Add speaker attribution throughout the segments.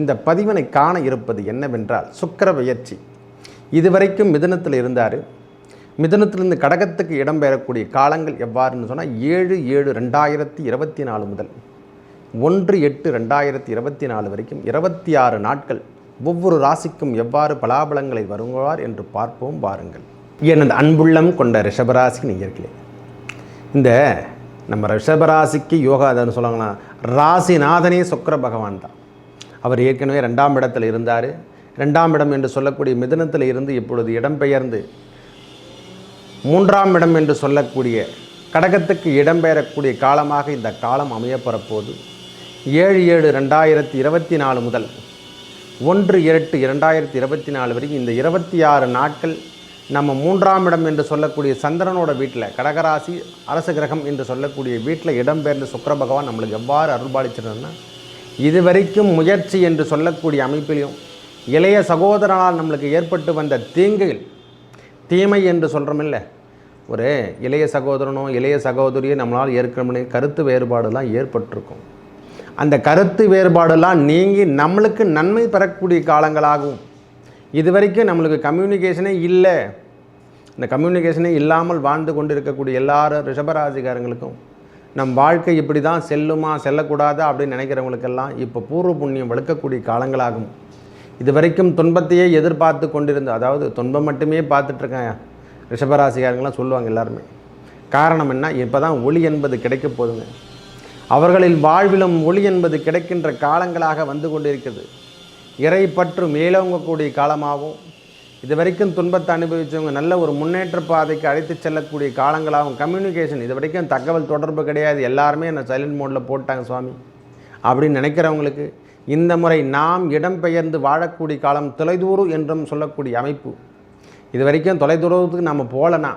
Speaker 1: இந்த பதிவினை காண இருப்பது என்னவென்றால் சுக்கிர பெயர்ச்சி இதுவரைக்கும் மிதனத்தில் இருந்தார். மிதனத்திலிருந்து கடகத்துக்கு இடம்பெறக்கூடிய காலங்கள் எவ்வாறுன்னு சொன்னால் ஏழு ஏழு ரெண்டாயிரத்தி இருபத்தி நாலு முதல். ஒன்று எட்டு ரெண்டாயிரத்தி இருபத்தி நாலு வரைக்கும் இருபத்தி ஆறு நாட்கள் ஒவ்வொரு ராசிக்கும் எவ்வாறு பலாபலங்களை வருவார் என்று பார்ப்போம் வாருங்கள். எனது அன்புள்ளம் கொண்ட ரிஷபராசி நேயர்களே இந்த நம்ம ரிஷபராசிக்கு யோகா எதுன்னு சொல்லுவாங்கன்னா ராசிநாதனே சுக்கர பகவான் தான். அவர் ஏற்கனவே ரெண்டாம் இடத்தில் இருந்தார். ரெண்டாம் இடம் என்று சொல்லக்கூடிய மிதுனத்தில் இருந்து இப்பொழுது இடம்பெயர்ந்து மூன்றாம் இடம் என்று சொல்லக்கூடிய கடகத்துக்கு இடம்பெயரக்கூடிய காலமாக இந்த காலம் அமையப்பெறப்போது ஏழு ஏழு ரெண்டாயிரத்தி இருபத்தி நாலு முதல் ஒன்று எட்டு இரண்டாயிரத்தி இருபத்தி நாலு வரைக்கும் இந்த இருபத்தி ஆறு நாட்கள் நம்ம மூன்றாம் இடம் என்று சொல்லக்கூடிய சந்திரனோட வீட்டில் கடகராசி அரச கிரகம் என்று சொல்லக்கூடிய வீட்டில் இடம்பெயர்ந்த சுக்கர பகவான் நம்மளுக்கு எவ்வாறு அருள்பாலிச்சிருந்ததுன்னா இதுவரைக்கும் முயற்சி என்று சொல்லக்கூடிய அமைப்பிலையும் இளைய சகோதரனால் நம்மளுக்கு ஏற்பட்டு வந்த தீங்குகள் தீமை என்று சொல்கிறோமில்ல ஒரு இளைய சகோதரனோ இளைய சகோதரியோ நம்மளால் ஏற்கனவே கருத்து வேறுபாடுலாம் ஏற்பட்டிருக்கும். அந்த கருத்து வேறுபாடெல்லாம் நீங்கி நம்மளுக்கு நன்மை பெறக்கூடிய காலங்களாகும் இது வரைக்கும் நம்மளுக்கு கம்யூனிகேஷனே இல்லை. இந்த கம்யூனிகேஷனே இல்லாமல் வாழ்ந்து கொண்டு இருக்கக்கூடிய எல்லாரும் ரிஷபராசிகாரங்களுக்கும் நம் வாழ்க்கை இப்படி தான் செல்லுமா செல்லக்கூடாதா அப்படின்னு நினைக்கிறவங்களுக்கெல்லாம் இப்போ பூர்வ புண்ணியம் வளர்க்கக்கூடிய காலங்களாகும். இது வரைக்கும் துன்பத்தையே எதிர்பார்த்து கொண்டிருந்த அதாவது துன்பம் மட்டுமே பார்த்துட்ருக்கேன் ரிஷபராசிகாரங்களாம் சொல்லுவாங்க எல்லாருமே. காரணம் என்ன? இப்போ தான் ஒளி என்பது கிடைக்க போதுங்க அவர்களின் வாழ்விலும் ஒளி என்பது கிடைக்கின்ற காலங்களாக வந்து கொண்டிருக்கிறது. இறை பற்று மேலோங்கக்கூடிய காலமாகவும் இது வரைக்கும் துன்பத்தை அனுபவித்தவங்க நல்ல ஒரு முன்னேற்ற பாதைக்கு அழைத்து செல்லக்கூடிய காலங்களாகவும் கம்யூனிகேஷன் இது வரைக்கும் தகவல் தொடர்பு கிடையாது. எல்லாருமே என்னை சைலண்ட் மோடில் போட்டாங்க சுவாமி. அப்படின்னு நினைக்கிறவங்களுக்கு இந்த முறை நாம் இடம்பெயர்ந்து வாழக்கூடிய காலம் தொலைதூரம் என்றும் சொல்லக்கூடிய அமைப்பு. இது வரைக்கும் தொலைதூரத்துக்கு நாம் போகலனா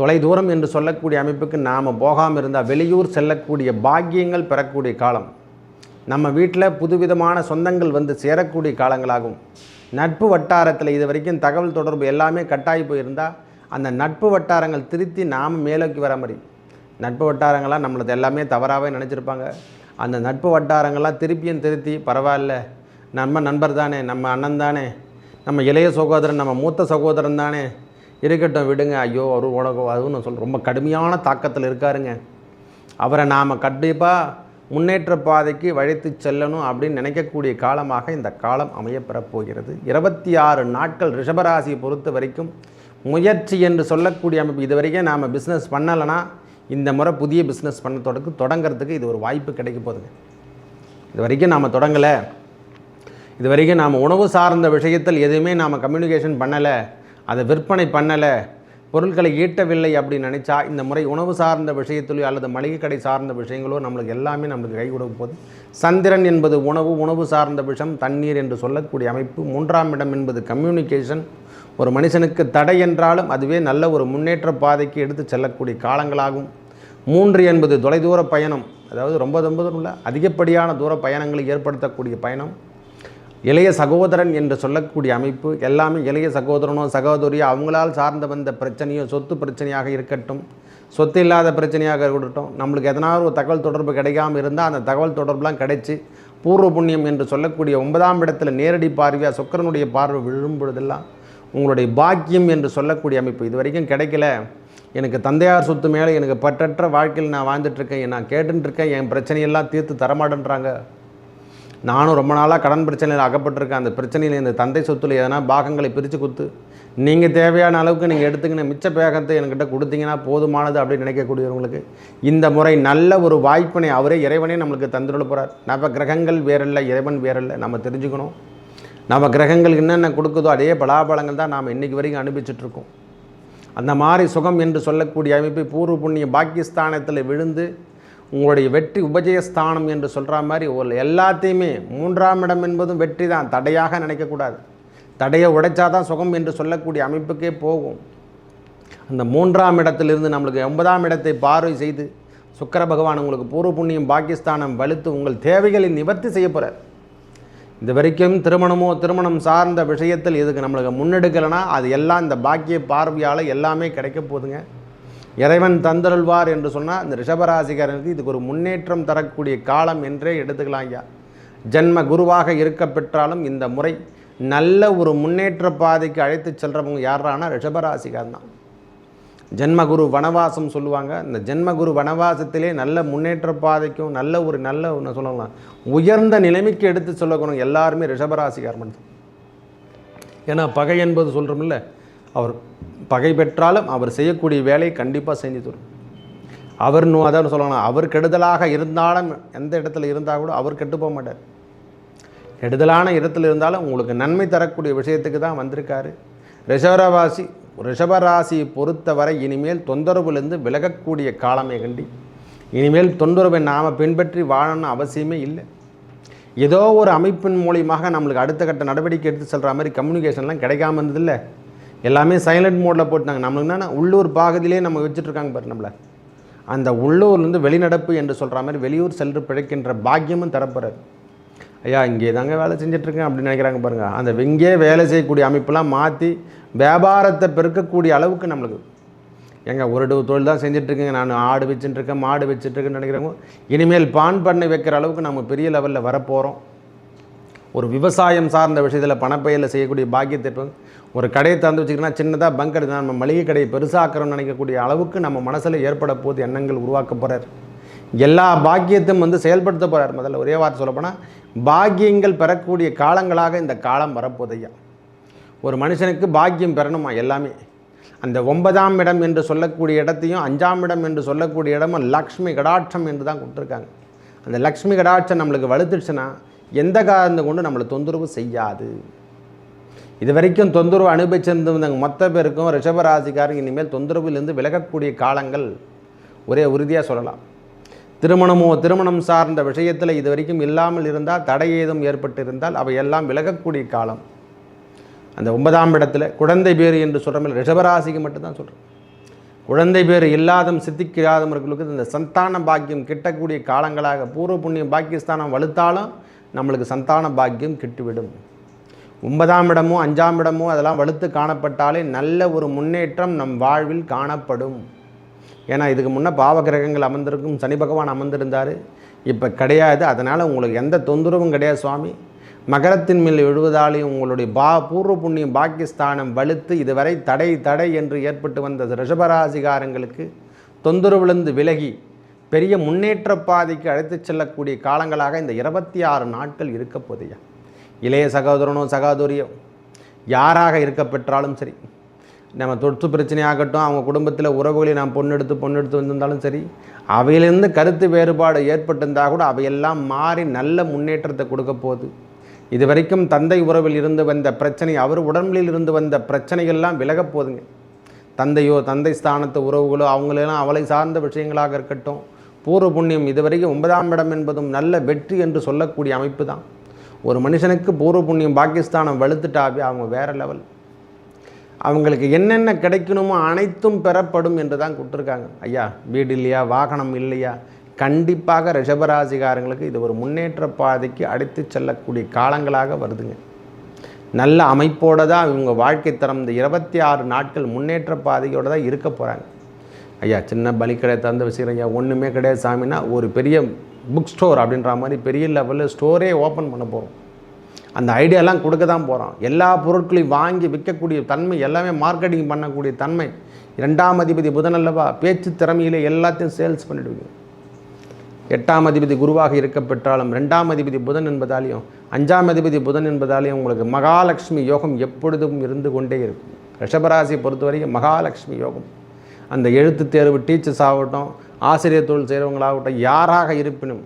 Speaker 1: தொலைதூரம் என்று சொல்லக்கூடிய அமைப்புக்கு நாம் போகாமல் இருந்தால் வெளியூர் செல்லக்கூடிய பாக்கியங்கள் பெறக்கூடிய காலம். நம்ம வீட்டில் புதுவிதமான சொந்தங்கள் வந்து சேரக்கூடிய காலங்களாகும். நட்பு வட்டாரத்தில் இது வரைக்கும் தகவல் தொடர்பு எல்லாமே கட்டாயி போயிருந்தால் அந்த நட்பு வட்டாரங்கள் திருத்தி நாம் மேலோக்கி வர மாதிரி. நட்பு வட்டாரங்களாக நம்மளது எல்லாமே தவறாகவே நினச்சிருப்பாங்க. அந்த நட்பு வட்டாரங்களாக திருப்பியும் திருத்தி பரவாயில்ல. நம்ம நண்பர் தானே நம்ம அண்ணன் தானே. நம்ம இளைய சகோதரன் நம்ம மூத்த சகோதரன் தானே. இருக்கட்டும் விடுங்க. ஐயோ அவர் உனக்கு அதுவும் நான் சொல்கிறேன் ரொம்ப கடுமையான தாக்கத்தில் இருக்காருங்க. அவரை நாம் கண்டிப்பாக முன்னேற்ற பாதைக்கு வழித்து செல்லணும் அப்படின்னு நினைக்கக்கூடிய காலமாக இந்த காலம் அமையப்பெறப் போகிறது. இருபத்தி ஆறு நாட்கள் ரிஷபராசியை பொறுத்த வரைக்கும் முயற்சி என்று சொல்லக்கூடிய அமைப்பு இது வரைக்கும் நாம் பிஸ்னஸ் பண்ணலைன்னா இந்த முறை புதிய பிஸ்னஸ் பண்ண தொடக்கு தொடங்கிறதுக்கு இது ஒரு வாய்ப்பு கிடைக்க போகுதுங்க. இது வரைக்கும் நாம் தொடங்கலை. இது வரைக்கும் நாம் உணவு சார்ந்த விஷயத்தில் எதுவுமே நாம் கம்யூனிகேஷன் பண்ணலை. அதை விற்பனை பண்ணலை. பொருட்களை ஈட்டவில்லை அப்படின்னு நினச்சா இந்த முறை உணவு சார்ந்த விஷயத்திலோ அல்லது மளிகை கடை சார்ந்த விஷயங்களோ நம்மளுக்கு எல்லாமே நம்மளுக்கு கை கொடுக்கும் போது சந்திரன் என்பது உணவு உணவு சார்ந்த விஷம் தண்ணீர் என்று சொல்லக்கூடிய அமைப்பு. மூன்றாம் இடம் என்பது கம்யூனிகேஷன் ஒரு மனுஷனுக்கு தடை என்றாலும் அதுவே நல்ல ஒரு முன்னேற்ற பாதைக்கு எடுத்து செல்லக்கூடிய காலங்களாகும். மூன்று என்பது தொலைதூர பயணம். அதாவது ரொம்ப ரொம்ப இல்லை அதிகப்படியான தூர பயணங்களை ஏற்படுத்தக்கூடிய பயணம். இளைய சகோதரன் என்று சொல்லக்கூடிய அமைப்பு எல்லாமே இளைய சகோதரனோ சகோதரியோ அவங்களால் சார்ந்த வந்த பிரச்சனையோ சொத்து பிரச்சனையாக இருக்கட்டும் சொத்து இல்லாத பிரச்சனையாக இருக்கட்டும் நம்மளுக்கு எதனாவது ஒரு தகவல் தொடர்பு கிடைக்காம இருந்தால் அந்த தகவல் தொடர்புலாம் கிடைச்சி பூர்வ புண்ணியம் என்று சொல்லக்கூடிய ஒன்பதாம் இடத்துல நேரடி பார்வையாக சுக்கரனுடைய பார்வை விழும் பொழுதெல்லாம் உங்களுடைய பாக்கியம் என்று சொல்லக்கூடிய அமைப்பு இது வரைக்கும் கிடைக்கல. எனக்கு தந்தையார் சொத்து மேலே எனக்கு பற்றற்ற வாழ்க்கையில் நான் வாழ்ந்துட்டுருக்கேன் நான் கேட்டுருக்கேன் என் பிரச்சனையெல்லாம் தீர்த்து தரமாட்டேன்றாங்க. நானும் ரொம்ப நாளாக கடன் பிரச்சனையில் அகப்பட்டிருக்கேன். அந்த பிரச்சனையில் இந்த தந்தை சொத்துல எதனா பாகங்களை பிரித்து கொடுத்து நீங்கள் தேவையான அளவுக்கு நீங்கள் எடுத்துக்கின மிச்ச பேகத்தை என்கிட்ட கொடுத்தீங்கன்னா போதுமானது அப்படின்னு நினைக்கக்கூடியவங்களுக்கு இந்த முறை நல்ல ஒரு வாய்ப்பினை அவரே இறைவனே நம்மளுக்கு தந்துள்ள போகிறார் நம்ம கிரகங்கள் வேறல்ல இறைவன் வேறல்ல. நம்ம தெரிஞ்சுக்கணும். நம்ம கிரகங்கள் என்னென்ன கொடுக்குதோ அதே பலாபலங்கள் தான் நாம் இன்றைக்கி வரைக்கும் அனுபவிச்சுட்ருக்கோம் அந்த மாதிரி சுகம் என்று சொல்லக்கூடிய அமைப்பு பூர்வ புண்ணிய பாகிஸ்தானத்தில் விழுந்து உங்களுடைய வெற்றி உபஜயஸ்தானம் என்று சொல்கிற மாதிரி ஒரு எல்லாத்தையுமே மூன்றாம் இடம் என்பதும் வெற்றி தான். தடையாக நினைக்கக்கூடாது. தடையை உடைச்சாதான் சுகம் என்று சொல்லக்கூடிய அமைப்புக்கே போகும். அந்த மூன்றாம் இடத்திலிருந்து நம்மளுக்கு ஒன்பதாம் இடத்தை பார்வை செய்து சுக்கர பகவான் உங்களுக்கு பூர்வ புண்ணியம் பாகிஸ்தானம் வலுத்து உங்கள் தேவைகளை நிவர்த்தி செய்ய போகிறார் இது வரைக்கும் திருமணமோ திருமணம் சார்ந்த விஷயத்தில் இதுக்கு நம்மளுக்கு முன்னெடுக்கலைன்னா அது எல்லாம் இந்த பாக்கிய பார்வையால் எல்லாமே கிடைக்க போகுதுங்க. இறைவன் தந்தருள்வார் என்று சொன்னால் இந்த ரிஷபராசிக்காரனுக்கு இதுக்கு ஒரு முன்னேற்றம் தரக்கூடிய காலம் என்றே எடுத்துக்கலாம் ஐயா. ஜென்ம குருவாக இருக்க பெற்றாலும் இந்த முறை நல்ல ஒரு முன்னேற்ற பாதைக்கு அழைத்து செல்கிறவங்க யாரானா ரிஷபராசிகார் தான். ஜென்மகுரு வனவாசம் சொல்லுவாங்க. இந்த ஜென்மகுரு வனவாசத்திலே நல்ல முன்னேற்ற பாதைக்கும் நல்ல ஒரு நல்ல ஒன்று சொல்லலாம் உயர்ந்த நிலைமைக்கு எடுத்து சொல்லக்கணும் எல்லாருமே ரிஷபராசிகார் மட்டும் ஏன்னா பகை என்பது சொல்கிறோம்ல அவர் பகை பெற்றாலும் அவர் செய்யக்கூடிய வேலையை கண்டிப்பாக செஞ்சு தரும். அவர் நோ அதான் சொல்லணும் அவர் கெடுதலாக இருந்தாலும் எந்த இடத்துல இருந்தால் கூட அவர் கெட்டு போக மாட்டார். கெடுதலான இடத்துல இருந்தாலும் உங்களுக்கு நன்மை தரக்கூடிய விஷயத்துக்கு தான் வந்திருக்காரு. ரிஷபராசி ரிஷபராசியை பொறுத்தவரை இனிமேல் தொந்தரவுலேருந்து விலகக்கூடிய காலமே கண்டி. இனிமேல் தொந்தரவை நாம் பின்பற்றி வாழணும்னு அவசியமே இல்லை. ஏதோ ஒரு அமைப்பின் மூலியமாக நம்மளுக்கு அடுத்த கட்ட நடவடிக்கை எடுத்து செல்கிற மாதிரி கம்யூனிகேஷன்லாம் கிடைக்காம இருந்ததில்லை எல்லாமே சைலண்ட் மோடில் போட்டாங்க நம்மளுக்கு என்னன்னா உள்ளூர் பாகத்திலே நம்ம வச்சுட்ருக்காங்க பாரு நம்மளை. அந்த உள்ளூர்லேருந்து வெளிநடப்பு என்று சொல்கிற மாதிரி வெளியூர் சென்று பிழைக்கின்ற பாக்கியமும் தரப்படுறாரு. ஐயா இங்கே தாங்க வேலை செஞ்சிட்ருக்கேன் அப்படின்னு நினைக்கிறாங்க பாருங்கள் அந்த இங்கே வேலை செய்யக்கூடிய அமைப்பெல்லாம் மாற்றி வியாபாரத்தை பெருக்கக்கூடிய அளவுக்கு நம்மளுக்கு. எங்க ஒரு தொழில் தான் செஞ்சிட்ருக்கேங்க. நான் ஆடு வச்சுட்டுருக்கேன் மாடு வச்சுட்ருக்கேன்னு நினைக்கிறவங்க இனிமேல் பான் பண்ணை வைக்கிற அளவுக்கு நம்ம பெரிய லெவலில் வரப்போகிறோம் ஒரு விவசாயம் சார்ந்த விஷயத்தில் பணப்பையில் செய்யக்கூடிய பாக்கியத்தை இருப்பாங்க ஒரு கடையை திறந்து வச்சுக்கிட்டோம்னா சின்னதாக பங்க் எடுத்து நம்ம மளிகை கடையை பெருசாக்கிறோம்னு நினைக்கக்கூடிய அளவுக்கு நம்ம மனசில் ஏற்பட போது எண்ணங்கள் உருவாக்க போகிறார் எல்லா பாக்கியத்தையும் வந்து செயல்படுத்த போகிறார் முதல்ல ஒரே வார்த்தை சொல்லப்போனால் பாக்கியங்கள் பெறக்கூடிய காலங்களாக இந்த காலம் வரப்போதையா ஒரு மனுஷனுக்கு பாக்கியம் பெறணுமா? எல்லாமே. அந்த ஒன்பதாம் இடம் என்று சொல்லக்கூடிய இடத்தையும் அஞ்சாம் இடம் என்று சொல்லக்கூடிய இடமும் லக்ஷ்மி கடாட்சம் என்று தான் கொடுத்துருக்காங்க. அந்த லக்ஷ்மி கடாட்சம் நம்மளுக்கு வலுத்துடுச்சுன்னா எந்த காரணத்தை கொண்டு நம்மளை தொந்தரவு செய்யாது. இது வரைக்கும் தொந்தரவு அனுபவிச்சிருந்தவங்க மொத்த பேருக்கும் ரிஷபராசிக்காரங்க இனிமேல் தொந்தரவிலிருந்து விலகக்கூடிய காலங்கள் ஒரே உறுதியாக சொல்லலாம். திருமணமோ திருமணம் சார்ந்த விஷயத்தில் இது வரைக்கும் இல்லாமல் இருந்தால் தடை ஏதும் ஏற்பட்டிருந்தால் அவையெல்லாம் விலகக்கூடிய காலம். அந்த ஒன்பதாம் இடத்துல குழந்தை பேர் என்று சொல்கிறோம் ரிஷபராசிக்கு மட்டும்தான் சொல்கிறேன் குழந்தை பேர் இல்லாதம் சித்திக்காதவர்களுக்கு இந்த சந்தான பாக்கியம் கிட்டக்கூடிய காலங்களாக பூர்வ புண்ணியம் பாக்கியஸ்தானம் வலுத்தாலும் நம்மளுக்கு சந்தான பாக்கியம் கிட்டுவிடும். ஒன்பதாம் இடமோ அஞ்சாம் இடமோ அதெல்லாம் வலுத்து காணப்பட்டாலே நல்ல ஒரு முன்னேற்றம் நம் வாழ்வில் காணப்படும். ஏன்னா இதுக்கு முன்னே பாவகிரகங்கள் அமர்ந்திருக்கும் சனி பகவான் அமர்ந்திருந்தார். இப்போ கிடையாது. அதனால் உங்களுக்கு எந்த தொந்தரவும் கிடையாது சுவாமி. மகரத்தின் மேல் விழுவதாலேயும் உங்களுடைய பா பூர்வ புண்ணியம் பாக்கியஸ்தானம் வலுத்து இதுவரை தடை தடை என்று ஏற்பட்டு வந்த ரிஷபராசிகாரங்களுக்கு தொந்தரவுலேருந்து விலகி பெரிய முன்னேற்ற பாதைக்கு அழைத்துச் செல்லக்கூடிய காலங்களாக இந்த இருபத்தி ஆறு நாட்கள் இருக்க போதையா இளைய சகோதரனோ சகோதரியோ யாராக இருக்க பெற்றாலும் சரி நம்ம தொற்று பிரச்சனையாகட்டும் அவங்க குடும்பத்தில் உறவுகளை நாம் பொண்ணெடுத்து பொண்ணெடுத்து வந்திருந்தாலும் சரி அவையிலிருந்து கருத்து வேறுபாடு ஏற்பட்டிருந்தால் கூட அவையெல்லாம் மாறி நல்ல முன்னேற்றத்தை கொடுக்க போகுது. இது வரைக்கும் தந்தை உறவில் இருந்து வந்த பிரச்சனை அவர் உடம்பில் இருந்து வந்த பிரச்சனைகள்லாம் விலகப் போகுதுங்க. தந்தையோ தந்தை ஸ்தானத்து உறவுகளோ அவங்களெல்லாம் அவளை சார்ந்த விஷயங்களாக இருக்கட்டும் பூர்வ புண்ணியம் இதுவரைக்கும் ஒன்பதாம் இடம் என்பதும் நல்ல வெற்றி என்று சொல்லக்கூடிய அமைப்பு தான். ஒரு மனுஷனுக்கு பூர்வ புண்ணியம் பாகிஸ்தானம் வலுத்துட்டாவே அவங்க வேறு லெவல் அவங்களுக்கு என்னென்ன கிடைக்கணுமோ அனைத்தும் பெறப்படும் என்று தான் கொடுத்துருக்காங்க. ஐயா வீடு இல்லையா வாகனம் இல்லையா? கண்டிப்பாக ரிஷபராசிகாரங்களுக்கு இது ஒரு முன்னேற்ற பாதைக்கு அழைத்து செல்லக்கூடிய காலங்களாக வருதுங்க. நல்ல அமைப்போடு தான் இவங்க வாழ்க்கை தரம் இந்த இருபத்தி ஆறு நாட்கள் முன்னேற்ற பாதையோடு தான் இருக்க போகிறாங்க ஐயா சின்ன பலி கடை திறந்து வச்சுக்கிறேன் ஐயா. ஒன்றுமே கிடையாது சாமின்னா ஒரு பெரிய புக் ஸ்டோர் அப்படின்ற மாதிரி பெரிய லெவலில் ஸ்டோரே ஓப்பன் பண்ண போகிறோம் அந்த ஐடியாலாம் கொடுக்க தான் போகிறோம் எல்லா பொருட்களையும் வாங்கி விற்கக்கூடிய தன்மை எல்லாமே மார்க்கெட்டிங் பண்ணக்கூடிய தன்மை. இரண்டாம் அதிபதி புதன் அல்லவா பேச்சு திறமையிலே எல்லாத்தையும் சேல்ஸ் பண்ணிடுவீங்க. எட்டாம் அதிபதி குருவாக இருக்க பெற்றாலும் ரெண்டாம் அதிபதி புதன் என்பதாலையும் அஞ்சாம் அதிபதி புதன் என்பதாலையும் உங்களுக்கு மகாலட்சுமி யோகம் எப்பொழுதும் இருந்து கொண்டே இருக்கும். ரிஷபராசியை பொறுத்தவரைக்கும் மகாலட்சுமி யோகம். அந்த எழுத்து தேர்வு டீச்சர்ஸ் ஆகட்டும் ஆசிரியர் தொழில் செய்கிறவங்களாகட்டும் யாராக இருப்பினும்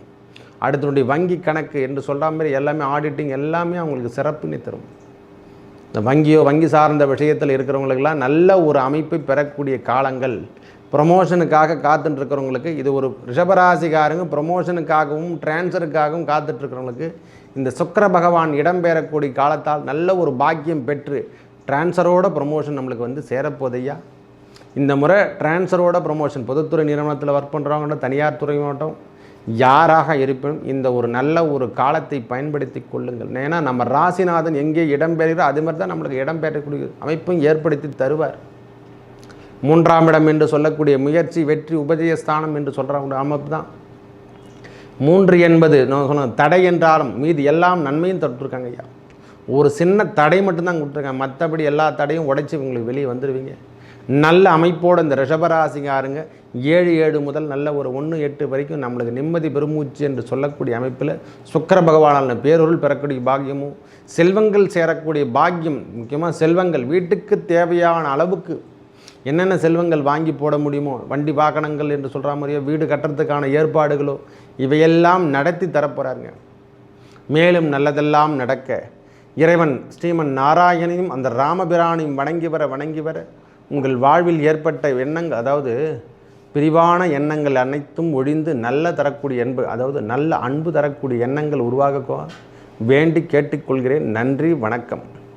Speaker 1: அடுத்தனுடைய வங்கி கணக்கு என்று சொல்கிற மாதிரி எல்லாமே ஆடிட்டிங் எல்லாமே அவங்களுக்கு சிறப்புன்னு தரும். இந்த வங்கியோ வங்கி சார்ந்த விஷயத்தில் இருக்கிறவங்களுக்கெல்லாம் நல்ல ஒரு அமைப்பை பெறக்கூடிய காலங்கள். ப்ரொமோஷனுக்காக காத்துட்டு இருக்கிறவங்களுக்கு இது ஒரு ரிஷபராசிக்காரங்க ப்ரொமோஷனுக்காகவும் டிரான்ஸ்ஃபருக்காகவும் காத்துட்டு இருக்கிறவங்களுக்கு இந்த சுக்கர பகவான் இடம்பெறக்கூடிய காலத்தால் நல்ல ஒரு பாக்கியம் பெற்று டிரான்ஸ்ஃபரோட ப்ரொமோஷன் நம்மளுக்கு வந்து சேரப்போதையா இந்த முறை டிரான்ஸ்ஃபரோட ப்ரொமோஷன் பொதுத்துறை நிறுவனத்தில் ஒர்க் பண்ணுறவங்க தனியார் துறை மாவட்டம் யாராக இருப்பினும் இந்த ஒரு நல்ல ஒரு காலத்தை பயன்படுத்தி கொள்ளுங்கள். ஏன்னா நம்ம ராசிநாதன் எங்கே இடம்பெறுகிறோ அது மாதிரி தான் நம்மளுக்கு இடம்பெறக்கூடிய அமைப்பும் ஏற்படுத்தி தருவார். மூன்றாம் இடம் என்று சொல்லக்கூடிய முயற்சி வெற்றி உபஜயஸ்தானம் என்று சொல்கிறவங்க அமைப்பு தான். மூன்று என்பது நான் சொன்ன தடை என்றாலும் மீது எல்லாம் நன்மையும் தொட்டிருக்காங்க ஐயா. ஒரு சின்ன தடை மட்டும்தான் கொடுத்துருக்காங்க. மற்றபடி எல்லா தடையும் உடைச்சி உங்களுக்கு வெளியே வந்துடுவீங்க நல்ல அமைப்போடு இந்த ரிஷபராசிகாருங்க ஏழு ஏழு முதல் நல்ல ஒரு ஒன்று எட்டு வரைக்கும் நம்மளுக்கு நிம்மதி பெருமூச்சு என்று சொல்லக்கூடிய அமைப்பில் சுக்கர பகவானான பேரொருள் பெறக்கூடிய பாக்கியமும் செல்வங்கள் சேரக்கூடிய பாக்கியம் முக்கியமாக செல்வங்கள் வீட்டுக்கு தேவையான அளவுக்கு என்னென்ன செல்வங்கள் வாங்கி போட முடியுமோ வண்டி வாகனங்கள் என்று சொல்கிற மாதிரியோ வீடு கட்டுறதுக்கான ஏற்பாடுகளோ இவையெல்லாம் நடத்தி தரப்போகிறாருங்க மேலும் நல்லதெல்லாம் நடக்க இறைவன் ஸ்ரீமன் நாராயணையும் அந்த ராமபிரானையும் வணங்கி வர வணங்கி வர உங்கள் வாழ்வில் ஏற்பட்ட எண்ணங்கள் அதாவது பிரிவான எண்ணங்கள் அனைத்தும் ஒழிந்து நல்ல தரக்கூடிய அன்பு அதாவது நல்ல அன்பு தரக்கூடிய எண்ணங்கள் உருவாக வேண்டி கேட்டுக்கொள்கிறேன். நன்றி வணக்கம்.